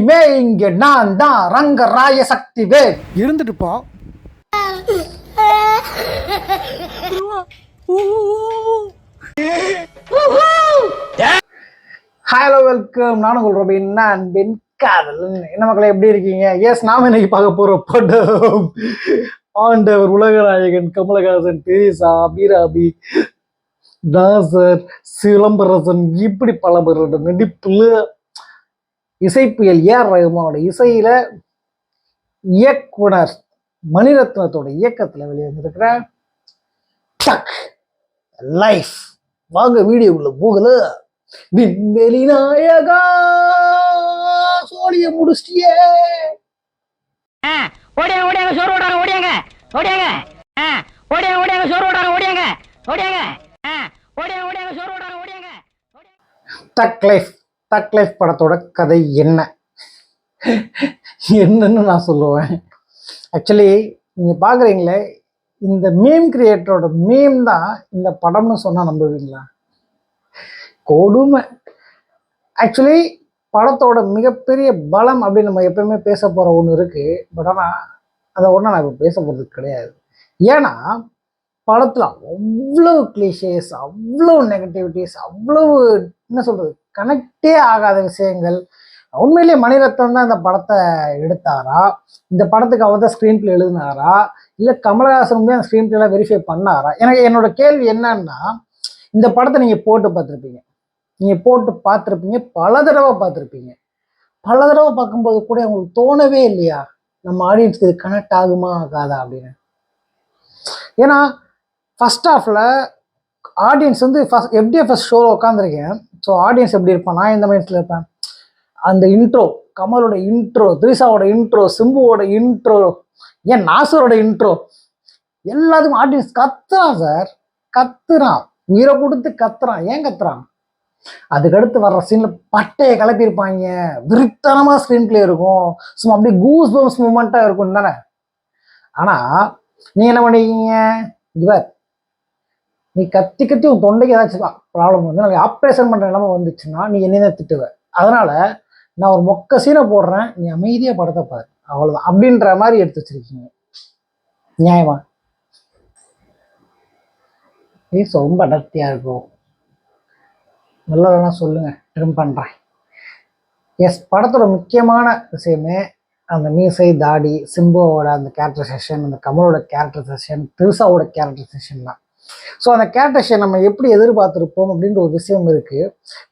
இனிமே இங்க நான் தான் ரங்கராய சக்தி வே இருந்துட்டு போ ஹலோ வெல்கம் நானும் உங்கள் ரொபின் நான் அன்பின் காதல் என்ன மக்களே எப்படி இருக்கீங்க? எஸ் நாம இன்னைக்கு பார்க்க போற படம் ஆண்டவர் உலகநாயகன் கமலஹாசன் தெரேசா அபிராபி தாசர் சிலம்பரசன் இப்படி பல பேரோட நடிப்புல இசைப்புயல் ஏஆர் ரஹ்மானோட இசையில இயக்குனர் மணிரத்னத்தோட இயக்கத்துல வெளிவந்திருக்கிற டக் லைஃப். வாங்க வீடியோக்குள்ள போகல. விண்வெளி நாயகா சோழிய முடிச்சிட்டியே. ஆ, ஓடியாங்க ஓடியாங்க சோறு ஓடாங்க ஓடியாங்க ஓடியாங்க. ஆ, ஓடியாங்க ஓடியாங்க சோறு ஓடாங்க ஓடியாங்க ஓடியாங்க. ஆ, ஓடியாங்க ஓடியாங்க சோறு ஓடாங்க ஓடியாங்க. டக் லைஃப். டக் லைஃப் படத்தோட கதை என்ன? என்னன்னு நான் சொல்லுவேன். ஆக்சுவலி நீங்கள் பார்க்குறீங்களே இந்த மீம் கிரியேட்டரோட மீம் தான் இந்த படம்னு சொன்னால் நம்புவீங்களா? கொடுமை. ஆக்சுவலி படத்தோட மிகப்பெரிய பலம் அப்படின்னு நம்ம எப்பயுமே பேச போகிற ஒன்று இருக்குது பட் ஆனால் அதை ஒன்றும் நான் இப்போ பேச போகிறது கிடையாது. ஏன்னா படத்தில் அவ்வளோ கிளிஷேஸ் அவ்வளோ நெகட்டிவிட்டிஸ் அவ்வளோ என்ன சொல்றது? கனெக்டே ஆகாத விஷயங்கள். உண்மையிலேயே மணிரத்னம் தான் இந்த படத்தை எடுத்தாரா? இந்த படத்துக்கு அவர் தான் ஸ்க்ரீன் பிளே எழுதினாரா? இல்லை கமலஹாசன் போய் அந்த ஸ்க்ரீன் பிளேலாம் வெரிஃபை பண்ணாரா? எனக்கு என்னோட கேள்வி என்னன்னா இந்த படத்தை நீங்கள் போட்டு பார்த்துருப்பீங்க. நீங்கள் போட்டு பார்த்துருப்பீங்க பல தடவை பார்த்துருப்பீங்க. பல தடவை பார்க்கும்போது கூட உங்களுக்கு தோணவே இல்லையா? நம்ம ஆடியன்ஸ்க்கு இது கனெக்ட் ஆகுமா ஆகாதா அப்படின்னு. ஏன்னா ஃபஸ்ட் ஆஃபில் ஆடியன்ஸ் வந்து ஃபஸ்ட் எப்படியே ஃபஸ்ட் ஷோவில் உட்காந்துருக்கேன் ஸோ ஆடியன்ஸ் எப்படி இருப்பான்? நான் இந்த மைண்ட்ஸில் இருப்பேன்? அந்த இன்ட்ரோ கமலோட இன்ட்ரோ திரிசாவோட இன்ட்ரோ சிம்புவோட இன்ட்ரோ ஏன் நாசரோட இன்ட்ரோ எல்லாத்துக்கும் ஆடியன்ஸ் கத்துறான் சார் கத்துறான். உயிரை கொடுத்து கத்துறான். ஏன் கத்துறான்? அதுக்கடுத்து வர்ற சீன்ல பட்டையை கிளப்பியிருப்பாங்க விருத்தனமா ஸ்க்ரீன் பிளே இருக்கும். சும்மா அப்படியே கூஸ் பம்ஸ் மூமெண்ட்டாக இருக்கும் தானே. ஆனால் நீ என்ன பண்ணிருக்கீங்க? இவர் நீ கத்தி கத்தி உன் தொண்டைக்கு ஏதாச்சும் ப்ராப்ளம் வந்து நாளைக்கு ஆப்ரேஷன் பண்ணுற நிலமை வந்துச்சுன்னா நீ என்ன தான் திட்டுவ. அதனால நான் ஒரு மொக்க சீனை போடுறேன் நீ அமைதியாக படத்தை பாரு. அவ்வளோதான் அப்படின்ற மாதிரி எடுத்து வச்சிருக்கீங்க. நியாயமா? இது ரொம்ப அடர்த்தியாக இருக்கும் நல்லதெல்லாம் சொல்லுங்கள் ட்ரிம் பண்ணுறேன் எஸ் படத்தோட முக்கியமான விஷயமே அந்த மீசை தாடி சிம்புவோட அந்த கேரக்டரைசேஷன் அந்த கமலோட கேரக்டரைசேஷன் திருசாவோட கேரக்டர் செஷன் தான். ஸோ அந்த கேரக்டரைசேஷன் நம்ம எப்படி எதிர்பார்த்துருப்போம் அப்படின்ற ஒரு விஷயம் இருக்கு.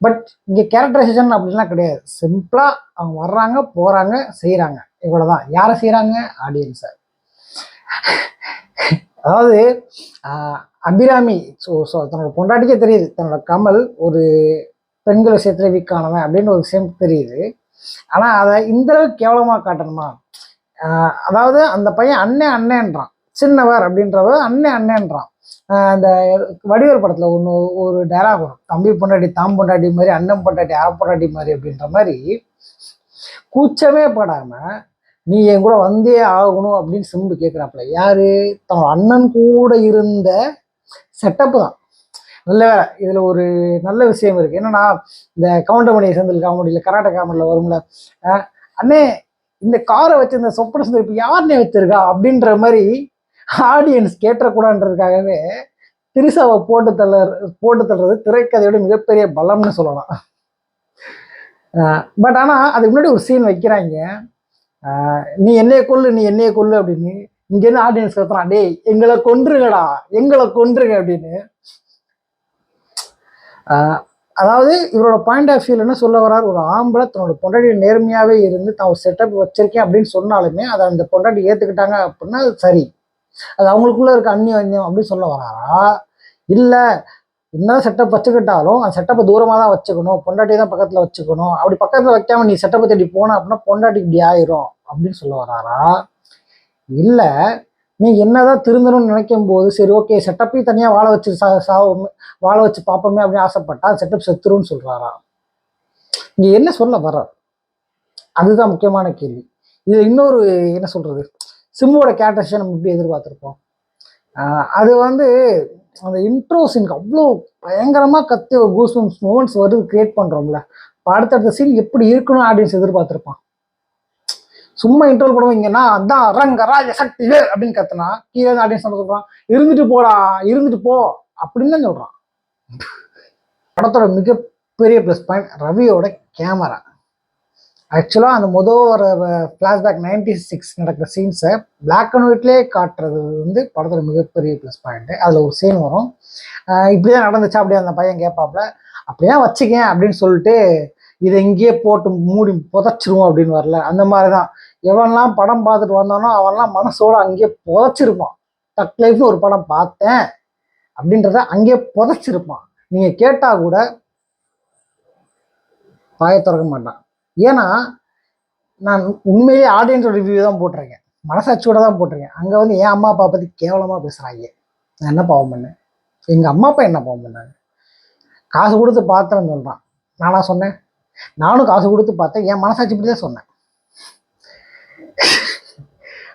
பட் இங்கே கேரக்டரைசேஷன் அப்படின்லாம் கிடையாது. சிம்பிளாக அவங்க வர்றாங்க போகிறாங்க செய்கிறாங்க இவ்வளோதான் யாரை செய்கிறாங்க ஆடியன்ஸை அதாவது ஆஹ், அபிராமி ஸோ ஸோ தன்னோட பொண்டாட்டிக்கே தெரியுது. தன்னோட கமல் ஒரு பெண்கள் விஷயத்துல வீக்கானவன் அப்படின்னு ஒரு விஷயம் தெரியுது. ஆனால் அதை இந்த அளவுக்கு கேவலமாக காட்டணுமா? ஆஹ், அதாவது அந்த பையன் அண்ணன் அண்ணன்றான். சின்னவர் அப்படின்றவர் அண்ணன் அண்ணன்றான். அந்த வடிவேல் படத்தில் ஒன்று ஒரு டைலாக் வரும். தம்பி பொண்டாட்டி தாம் பொண்டாட்டி மாதிரி அண்ணன் பொண்டாட்டி அரை பொண்டாட்டி மாதிரி அப்படின்ற மாதிரி கூச்சமே படாம நீ என் கூட வந்தே ஆகணும் அப்படின்னு சிம்பு கேட்குறாப்புல யாரு? தன்னோட அண்ணன் கூட இருந்த செட்டப் தான். நல்ல வேலை. இதுல ஒரு நல்ல விஷயம் இருக்கு. என்னன்னா இந்த கவுண்டமணி செந்தில் காமெடியில் கராட்டை காமெடியில் வரும்ல. அண்ணே இந்த காரை வச்சு இந்த சொப்பன சுந்தர் இப்போ யாருனே வச்சிருக்கா? அப்படின்ற மாதிரி ஆடியன்ஸ் கேட்டக்கூடாதுன்றதுக்காகவே திரிசாவை போட்டு தள்ள போட்டு தள்ளுறது திரைக்கதையோட மிகப்பெரிய பலம்னு சொல்லலாம். பட் ஆனால் அதுக்கு முன்னாடி ஒரு சீன் வைக்கிறாங்க. நீ என்னைய கொல்லு நீ என்னைய கொல்லு அப்படின்னு. இங்கேருந்து ஆடியன்ஸ் கத்துறான் டேய் எங்களை கொன்றுங்கடா எங்களை கொன்றுங்க அப்படின்னு. அதாவது இவரோட பாயிண்ட் ஆஃப் வியூல என்ன சொல்ல வர்றாரு? ஒரு ஆம்பளை தன்னோட பொண்டாட்டி நேர்மையாகவே இருந்து தான் ஒரு செட்டப் வச்சிருக்கேன் அப்படின்னு சொன்னாலுமே அதை அந்த பொண்டாட்டி ஏற்றுக்கிட்டாங்க அப்படின்னா அது சரி. அது அவங்களுக்குள்ள இருக்க அந்நியம் அப்படின்னு சொல்ல வராரா? இல்ல என்ன செட்டப் வச்சுக்கிட்டாலும் அந்த செட்டப்பை தூரமாக தான் வச்சுக்கணும் பொண்டாட்டி தான் பக்கத்தில் வச்சுக்கணும். அப்படி பக்கத்தில் வைக்காம நீ செட்டப்பை தேடி போன அப்படின்னா பொண்டாட்டி இப்படி ஆயிரும் அப்படின்னு சொல்ல வராரா? இல்லை நீ என்னதான் திருந்தணும்னு நினைக்கும் போது சரி ஓகே செட்டப்பையும் தனியாக வாழ வச்சு சா சாவோமே வாழ வச்சு பார்ப்போமே அப்படின்னு ஆசைப்பட்டா செட்டப் செத்துருன்னு சொல்றாரா? இங்கே என்ன சொல்ல வர்றார்? அதுதான் முக்கியமான கேள்வி. இது இன்னொரு என்ன சொல்றது? சிம்மோட கேரக்டர்ஸை நம்ம எப்படி எதிர்பார்த்துருப்போம்? அது வந்து அந்த இன்ட்ரோ சீனுக்கு அவ்வளோ பயங்கரமாக கத்தி ஒரு கூஸ் மூமெண்ட்ஸ் வருது கிரியேட் பண்ணுறோம்ல இப்போ அடுத்தடுத்த சீன் எப்படி இருக்கணும் ஆடியன்ஸ் எதிர்பார்த்துருப்பான்? சும்மா இன்ட்ரோல் போடுவீங்கன்னா அதான் ரங்கராஜ சக்தி அப்படின்னு கத்துனா கீழே ஆடியன்ஸ் என்ன சொல்கிறான் இருந்துட்டு போடா இருந்துட்டு போ அப்படின்னு தான் சொல்கிறான் படத்தோட மிகப்பெரிய ப்ளஸ் பாயிண்ட் ரவியோட கேமரா ஆக்சுவலாக அந்த மொதல் ஒரு ஃப்ளாஷ்பேக் நைன்டி சிக்ஸ் நடக்கிற சீன்ஸை பிளாக் அண்ட் ஒயிட்லேயே காட்டுறது வந்து படத்தில் மிகப்பெரிய ப்ளஸ் பாயிண்ட்டு அதில் ஒரு சீன் வரும். இப்படி தான் நடந்துச்சா அப்படியே அந்த பையன் கேட்பாப்புல அப்படியே வச்சுக்கேன் அப்படின்னு சொல்லிட்டு இதை இங்கேயே போட்டு மூடி புதைச்சிருவோம் அப்படின்னு வரல. அந்த மாதிரி தான் எவன்லாம் படம் பார்த்துட்டு வந்தானோ அவன்லாம் மனசோட அங்கேயே புதைச்சிருப்பான். டக் லைஃப்னு ஒரு படம் பார்த்தேன் அப்படின்றத அங்கேயே புதைச்சிருப்பான். நீங்கள் கேட்டால் கூட பாய திறக்க மாட்டான். ஏன்னா நான் உண்மையிலேயே ஆடியன்ஸ் ரிவ்யூ தான் போட்டிருக்கேன். மனசாட்சியோட தான் போட்டிருக்கேன். அங்கே வந்து என் அம்மா அப்பா பற்றி கேவலமாக பேசுகிறாங்க நான் என்ன பாவம் பண்ணேன்? எங்கள் அம்மா அப்பா என்ன பாவம் பண்ணாங்க? காசு கொடுத்து பார்த்தேன்னு சொல்கிறான் நானா சொன்னேன்? நானும் காசு கொடுத்து பார்த்தேன். என் மனசாட்சி பற்றி தான் சொன்னேன்.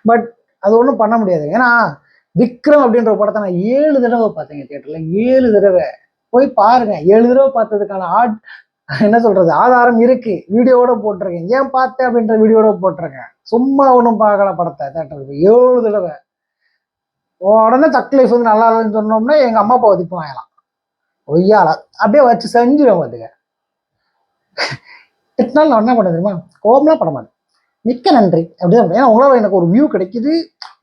பட் அது ஒன்றும் பண்ண முடியாது. ஏன்னா விக்ரம் அப்படின்ற படத்தை நான் ஏழு தடவை பார்த்தேங்க தேட்டரில் ஏழு தடவை. போய் பாருங்க. ஏழு தடவை பார்த்ததுக்கான ஆட் என்ன சொல்றது? ஆதாரம் இருக்கு. வீடியோவோட போட்டிருக்கேன். ஏன் பார்த்தேன் அப்படின்ற வீடியோட போட்டிருக்கேன். சும்மா ஒன்றும் பார்க்கல படத்தை தேட்டருக்கு ஏழு தடவை. உடனே தக் லைஃப் வந்து நல்லா இல்லைன்னு சொன்னோம்னா எங்க அம்மா அப்பா ஒதுப்பு வாங்கலாம் ஒய்யால அப்படியே வச்சு செஞ்சிடும் பார்த்துக்க நாள் நான் என்ன பண்ண தெரியுமா? கோபம்லாம் பட மாட்டேன். மிக்க நன்றி. அப்படிதான் ஏன்னா உங்களால் எனக்கு ஒரு வியூ கிடைக்குது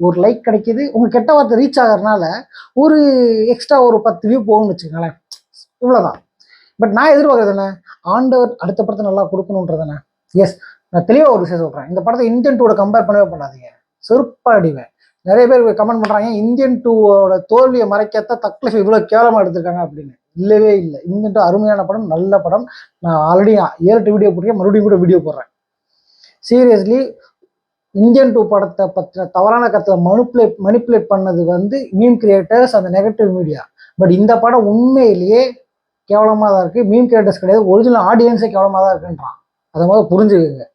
ஒரு லைக் கிடைக்குது. உங்கள் கெட்ட வார்த்தை ரீச் ஆகிறதுனால ஒரு எக்ஸ்ட்ரா ஒரு பத்து வியூ போகும்னு வச்சுக்கோங்களேன். இவ்வளோதான் பட் நான் எதிர்பார்க்கறது என்ன? ஆண்டவர் அடுத்த படத்தை நல்லா கொடுக்கணுன்றதானே? எஸ் நான் தெளிவாக ஒரு விஷயம் சொல்கிறேன் இந்த படத்தை இந்தியன் டூவோட கம்பேர் பண்ணவே பண்ணாதீங்க. செருப்பா அடிவேன். நிறைய பேர் கமெண்ட் பண்ணுறாங்க இந்தியன் டூவோட தோல்வியை மறைக்கத்தான் தக்லீஃப் இவ்வளோ கேவலமாக எடுத்திருக்காங்க? அப்படின்னு. இல்லவே இல்லை. இந்தியன் டூ அருமையான படம் நல்ல படம். நான் ஆல்ரெடி ஏழு வீடியோ போட்டிருக்கேன். மறுபடியும் கூட வீடியோ போடுறேன். சீரியஸ்லி இந்தியன் டூ படத்தை பற்றின தவறான கருத்தை மனுப்புலேட் மனிப்புலேட் பண்ணது வந்து மீம் கிரியேட்டர்ஸ் அந்த நெகட்டிவ் மீடியா பட் இந்த படம் உண்மையிலேயே கேவலமாக தான் இருக்குது மீம் கேரக்டர்ஸ் கிடையாது. ஒரிஜினல் ஆடியன்ஸே கேவலமாக தான் இருக்குன்றான். அதை மாதிரி புரிஞ்சுக்குங்க.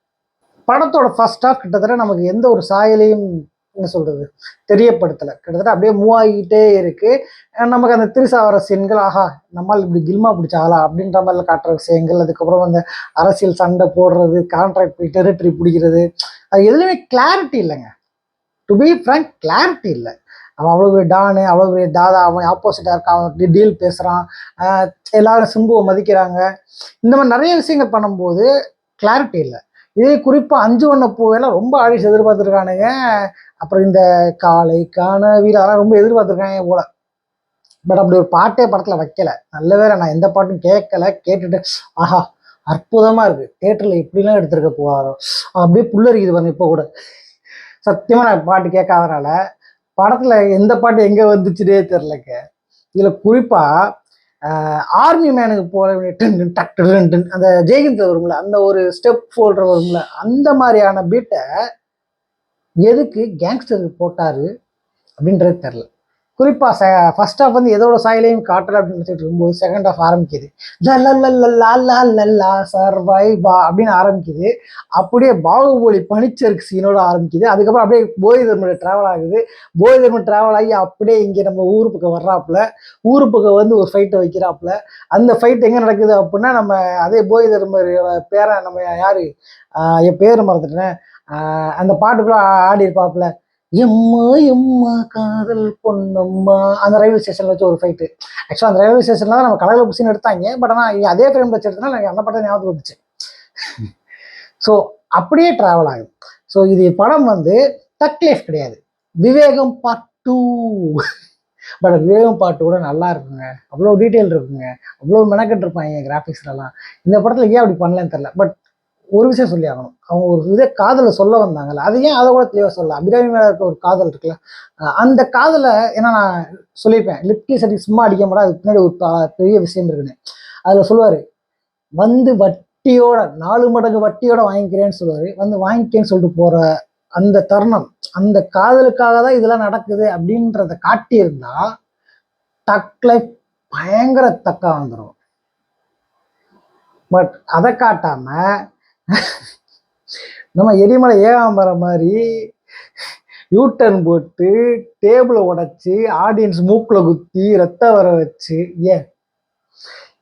படத்தோட ஃபர்ஸ்ட் ஆஃப் கிட்டத்தட்ட நமக்கு எந்த ஒரு சாயலையும் என்ன சொல்கிறது தெரியப்படுத்தலை. கிட்டத்தட்ட அப்படியே மூவ் ஆகிக்கிட்டே இருக்குது நமக்கு அந்த திருசாவர சீன்கள் ஆஹா நம்மால் இப்படி கில்மா பிடிச்ச ஆளா அப்படின்ற மாதிரிலாம் காட்டுற விஷயங்கள் அதுக்கப்புறம் அந்த அரசியல் சண்டை போடுறது கான்ட்ராக்ட் டெரிட்டரி பிடிக்கிறது அது எதுலையுமே கிளாரிட்டி இல்லைங்க. டு பி ஃப்ரங்க் கிளாரிட்டி இல்லை. அவன் அவ்வளோ பெரிய டானு அவ்வளோ பெரிய தாதா அவன் ஆப்போசிட்டாக இருக்கான் அவன் டீல் பேசுகிறான் எல்லாரும் சிம்புவை மதிக்கிறாங்க. இந்த மாதிரி நிறைய விஷயங்கள் பண்ணும்போது கிளாரிட்டி இல்லை. இதே குறிப்பாக அஞ்சு வண்ண பூவெல்லாம் ரொம்ப ஆழிச்சு எதிர்பார்த்துருக்கானுங்க. அப்புறம் இந்த காலை கனவில் அதெல்லாம் ரொம்ப எதிர்பார்த்துருக்காங்க போல. பட் அப்படி ஒரு பாட்டே படத்தில் வைக்கல. நல்ல வேளை நான் எந்த பாட்டும் கேட்கல கேட்டுட்டு ஆஹா அற்புதமாக இருக்குது தேட்டரில் எப்படிலாம் எடுத்திருக்க போவாரோ அப்படியே புல்லரிக்குது பாருங்க இப்போ கூட. சத்தியமாக நான் பாட்டு கேட்காதனால படத்தில் எந்த பாட்டு எங்கே வந்துச்சுனே தெரிலக்க இதில் குறிப்பாக ஆர்மி மேனுக்கு போல டன் டக் டன் அந்த ஜெயகிந்த் வரும்ல அந்த ஒரு ஸ்டெப் ஃபோல்டர் வரும்ல அந்த மாதிரியான பீட்டை எதுக்கு கேங்ஸ்டருக்கு போட்டாரு அப்படின்றது தெரில குறிப்பாக ச ஃபர்ஸ்ட் ஹாஃப் வந்து எதோட சாயலையும் காட்டல அப்படின்னு நினச்சிட்டு இருக்கும்போது செகண்ட் ஹாஃப் ஆரம்பிக்குது. லா லா லா சர்வைவா அப்படின்னு ஆரம்பிக்குது. அப்படியே பாகுபலி பனிச்சருக்கு சீனோட ஆரம்பிக்குது. அதுக்கப்புறம் அப்படியே போதி தர்மன் ட்ராவல் ஆகுது. போதி தர்மன் ட்ராவல் ஆகி அப்படியே இங்கே நம்ம ஊர் பக்கம் வர்றாப்புல. ஊர் பக்கம் வந்து ஒரு ஃபைட்டை வைக்கிறாப்புல. அந்த ஃபைட் எங்கே நடக்குது அப்படின்னா நம்ம அதே போதி தர்மரோட பேரை நம்ம யாரு? என் பேர் மறந்துட்டேன். அந்த பாட்டுக்குள்ள ஆடி இருப்பாப்புல எம்மா எம்மா காதல் பொண்ணம்மா அந்த ரயில்வே ஸ்டேஷன்ல வச்சு ஒரு ஃபைட்டு ஆக்சுவலாக அந்த ரயில்வே ஸ்டேஷன்ல நம்ம கடவுளை புசின்னு எடுத்தாங்க. பட் ஆனால் அதே ஃப்ரேம் வச்சு எடுத்தனால எனக்கு அந்த படம் ஞாபகம் வந்துச்சு. ஸோ அப்படியே ட்ராவல் ஆகுது. ஸோ இது படம் வந்து தக் லைஃப் கிடையாது. Vivegam part two but Vivegam பாட்டு கூட நல்லா இருக்குங்க. அவ்வளோ டீட்டெயில் இருக்குங்க. அவ்வளோ மெனக்கெட்டு இருப்பாங்க கிராஃபிக்ஸ்லலாம் இந்த படத்தில் ஏன் அப்படி பண்ணலன்னு தெரில பட் ஒரு விஷயம் சொல்லி ஆகணும் அவங்க ஒரு இதே காதலை சொல்ல வந்தாங்கல்ல அது ஏன் அதை கூட தெளிவாக சொல்லலாம் அபிராமி மேலே இருக்க ஒரு காதல் இருக்குல்ல அந்த காதலை ஏன்னா நான் சொல்லியிருப்பேன் லிப்டி சட்டி சும்மா அடிக்க மாட்டா அதுக்கு பின்னாடி ஒரு பெரிய விஷயம் இருக்குன்னு. அதில் சொல்லுவார் வந்து வட்டியோட நாலு மடங்கு வட்டியோட வாங்கிக்கிறேன்னு சொல்லுவார். வந்து வாங்கிக்கேன்னு சொல்லிட்டு போகிற அந்த தருணம் அந்த காதலுக்காக தான் இதெல்லாம் நடக்குது அப்படின்றத காட்டியிருந்தா டக்ல பயங்கர தக்கா வந்துடும் பட் அதை காட்டாம நம்ம எரிமலை ஏகாம்பரம் மாதிரி யூட்டர்ன் போட்டு டேபிளை உடைச்சி ஆடியன்ஸ் மூக்கில் குத்தி ரத்தம் வர வச்சு ஏன்?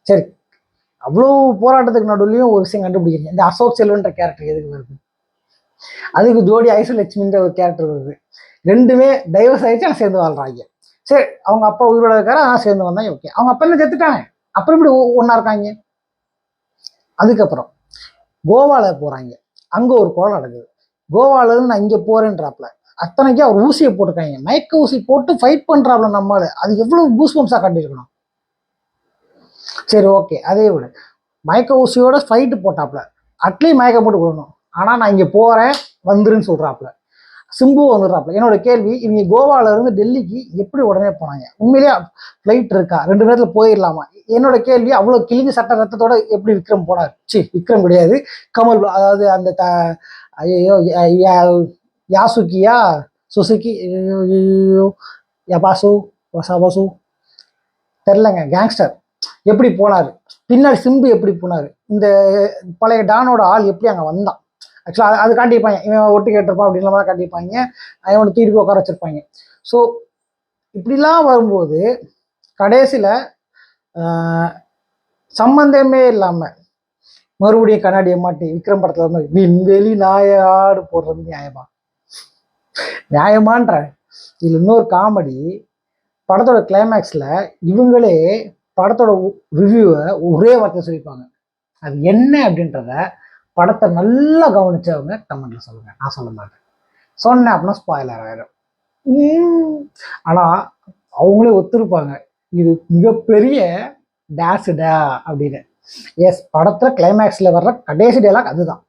சரி அவ்வளோ போராட்டத்துக்கு நடுவுலையும் ஒரு விஷயம் கண்டுபிடிக்கிறீங்க. இந்த அசோக் செல்வன்ற கேரக்டர் எதுக்கு வருது? அதுக்கு ஜோடி ஐசலட்சுமின்ற ஒரு கேரக்டர் வருது. ரெண்டுமே டைவர்ஸ் ஆயிடுச்சு ஆனால் சேர்ந்து வாழ்றாங்க. சரி அவங்க அப்பா உயிரோட இருக்காரு? ஆனால் சேர்ந்து வந்தாங்க ஓகே அவங்க அப்பா என்ன செத்துட்டாங்க அப்புறம் இப்படி ஒன்றா இருக்காங்க? அதுக்கப்புறம் கோவாவில் போகிறாங்க அங்கே ஒரு கொலை நடக்குது. கோவால நான் இங்கே போகிறேன்றாப்புல அத்தனைக்கும் அவர் ஊசியை போட்டிருக்காங்க. மயக்க ஊசி போட்டு ஃபைட் பண்ணுறாப்ல நம்மளால அது எவ்வளோ கூஸ் பம்ஸாக கண்டிருக்கணும்? சரி ஓகே அதே விட மயக்க ஊசியோட ஃபைட்டு போட்டாப்புல அட்லீஸ்ட் மயக்க போட்டு விடணும் ஆனால் நான் இங்கே போகிறேன் வந்துருன்னு சொல்கிறாப்புல சிம்பு வந்துடுறாப்புல. என்னோட கேள்வி இவங்க கோவால இருந்து டெல்லிக்கு எப்படி உடனே போனாங்க? உண்மையிலேயே ஃப்ளைட் இருக்கா? ரெண்டு நேரத்தில் போயிடலாமா? என்னோட கேள்வி அவ்வளோ கிழிஞ்சு சட்ட ரத்தத்தோட எப்படி விக்ரம் போனார்? சி விக்ரம் கிடையாது. கமல் அதாவது அந்த த ஐயோ யாசுக்கியா சுசுக்கி யபாசு வசாபாசு. தெரிலங்க கேங்ஸ்டர் எப்படி போனார்? பின்னாடி சிம்பு எப்படி போனார்? இந்த பழைய டானோட ஆள் எப்படி அங்கே வந்தான்? ஆக்சுவலாக அது காட்டியிருப்பாங்க. இவன் ஒட்டு கேட்டிருப்பான் அப்படின்ற மாதிரி காட்டியிருப்பாங்க. அவனை தூக்கி உட்கார வச்சிருப்பாங்க. ஸோ இப்படிலாம் வரும்போது கடைசியில் சம்பந்தமே இல்லாமல் மறுபடியும் கண்ணாடியை மாட்டி விக்ரம் படத்தில் வந்து விண்வெளி நாயாடு போடுறது நியாயமா? நியாயமான்ற. இதில் இன்னொரு காமெடி படத்தோட கிளைமேக்ஸில் இவங்களே படத்தோட ரிவ்யூவை ஒரே வார்த்தை சொல்லிப்பாங்க அது என்ன அப்படின்றத படத்தை நல்லா கவனிச்சவங்க கமெண்ட்ல சொல்லுங்க. நான் சொல்ல மாட்டேன். சொன்னேன் அப்படின்னா ஸ்பாயிலர் ஆயிடும் ஆனா அவங்களே ஒத்துருப்பாங்க. இது மிகப்பெரிய டேஸ்டா அப்படின்னு. எஸ் படத்துல கிளைமேக்ஸ்ல வர்ற கடைசி டேலாக் அதுதான்.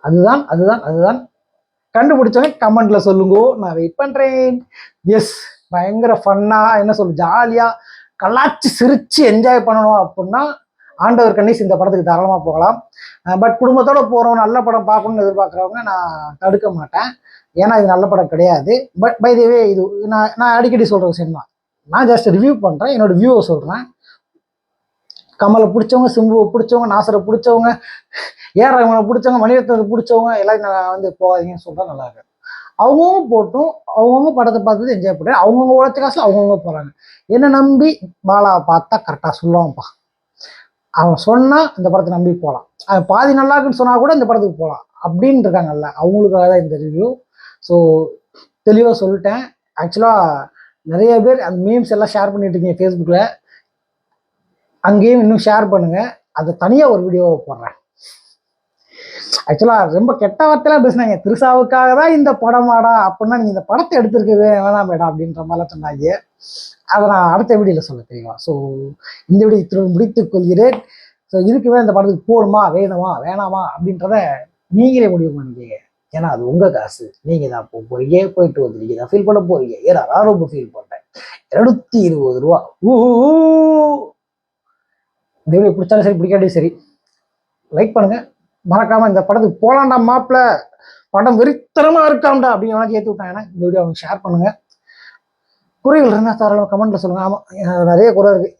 அதுதான் அதுதான் அதுதான். கண்டுபிடிச்சவங்க கமெண்ட்ல சொல்லுங்க. நான் வெயிட் பண்றேன். எஸ் பயங்கர ஃபன்னா என்ன சொல்லு ஜாலியா கலாச்சி சிரிச்சு என்ஜாய் பண்ணணும் அப்படின்னா ஆண்டவர் கணேஷ் இந்த படத்துக்கு தாராளமாக போகலாம். பட் குடும்பத்தோட போகிறவங்க நல்ல படம் பார்க்கணும்னு எதிர்பார்க்குறவங்க நான் தடுக்க மாட்டேன். ஏன்னா இது நல்ல படம் கிடையாது. பட் பை தேவே இது நான் நான் அடிக்கடி சொல்கிற விஷயம் தான். நான் ஜஸ்ட் ரிவ்யூ பண்ணுறேன் என்னோட வியூவை சொல்கிறேன் கமலை பிடிச்சவங்க சிம்புவை பிடிச்சவங்க நாசரை பிடிச்சவங்க ஏஆர் ரஹ்மானை பிடிச்சவங்க மணிரத்னத்தை பிடிச்சவங்க எல்லாரும் நான் வந்து போகாதீங்கன்னு சொல்கிறேன் நல்லா இருக்கு. அவங்கவுங்க போட்டும் அவங்கவுங்க படத்தை பார்த்துட்டு என்ஜாய் பண்ணுறேன் அவங்கவுங்க உழைச்ச காசில் அவங்கவுங்க போகிறாங்க என்னை நம்பி பாலாவை பார்த்தா கரெக்டாக சொல்லுவான்ப்பா அவன் சொன்னால் இந்த படத்தை நம்பி போகலாம் அவன் பாதி நல்லா இருக்குன்னு சொன்னால் கூட இந்த படத்துக்கு போகலாம் அப்படின்னு இருக்காங்கல்ல அவங்களுக்காக தான் இந்த ரிவ்யூ ஸோ தெளிவாக சொல்லிட்டேன். ஆக்சுவலாக நிறைய பேர் அந்த மீம்ஸ் எல்லாம் ஷேர் பண்ணிட்டு இருக்கீங்க ஃபேஸ்புக்கில் அங்கேயும் இன்னும் ஷேர் பண்ணுங்கள் அதை தனியாக ஒரு வீடியோவை போடுறேன். ஆக்சுவலாக ரொம்ப கெட்ட வார்த்தையெல்லாம் பேசுனாங்க. திருசாவுக்காக தான் இந்த படமாடா அப்படின்னா நீங்கள் இந்த படத்தை எடுத்திருக்கவே வேணாம் மேடம் அப்படின்ற மாதிரிலாம் சொன்னாங்க. அதை நான் அடுத்த வீடியோவில் சொல்ல தெரியுமா? ஸோ இந்த வீடியோ இத்துடன் முடித்துக் கொள்கிறேன். ஸோ இதுக்கு மேலே இந்த படத்துக்கு போகணுமா? வேணுமா? வேணாமா? அப்படின்றத நீங்களே முடிவு பண்ணிக்கீங்க. ஏன்னா அது உங்கள் காசு. நீங்கள் தான் போக போறீங்க போயிட்டு வந்துருக்கீங்க தான் ஃபீல் பண்ண போறீங்க. ஏன்னா நான் ரொம்ப ஃபீல் பண்ணேன் இருநூத்தி இருபது ரூபா. ஊ இந்த வீடியோ பிடிச்சாலும் சரி பிடிக்காட்டியும் சரி. லைக் பண்ணுங்க. மறக்காம இந்த படத்துக்கு போலாண்டா மாப்பிள்ள படம் வெறித்தனமா இருக்காண்டா அப்படின்னு வேணா ஏற்றி விட்டாங்கன்னா இந்த வீடியோ அவங்க ஷேர் பண்ணுங்க. குறைகள் இருந்தால் தாராளமாக கமெண்ட்ல சொல்லுங்க. ஆமாம் நிறைய குறை இருக்கு.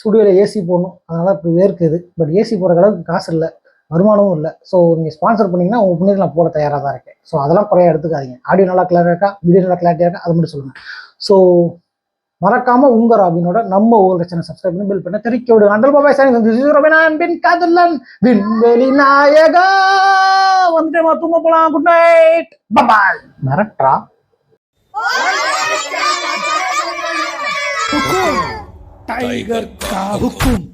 ஸ்டுடியோவில் ஏசி போடணும். அதனால இப்போ வேர்க்குது பட் ஏசி போடுற அளவுக்கு காசு இல்லை. வருமானமும் இல்லை. ஸோ நீங்கள் ஸ்பான்சர் பண்ணீங்கன்னா உங்கள் புண்ணியத்தில் நான் போட தயாராக தான் இருக்கேன். ஸோ அதெல்லாம் குறைய எடுத்துக்காதீங்க. ஆடியோ நல்லா கிளியராக இருக்கா? வீடியோ நல்லா கிளாரிட்டியாக இருக்கா? அது மட்டும் சொல்லுங்கள் ஸோ மறக்காம உங்க ராபினோட நம்ம ஊர் ரச்சனை சப்ஸ்கிரைப் பண்ணி பில் பண்ண தெரிக்க விடுங்க. அண்டல் பாபாய் சாமி ரபினான் பின் காதலன் விண்வெளி நாயகா. வந்துட்டேமா தூங்க போலாம். குட் நைட் பபாய் மிரட்டா டைகர் காவுக்கும்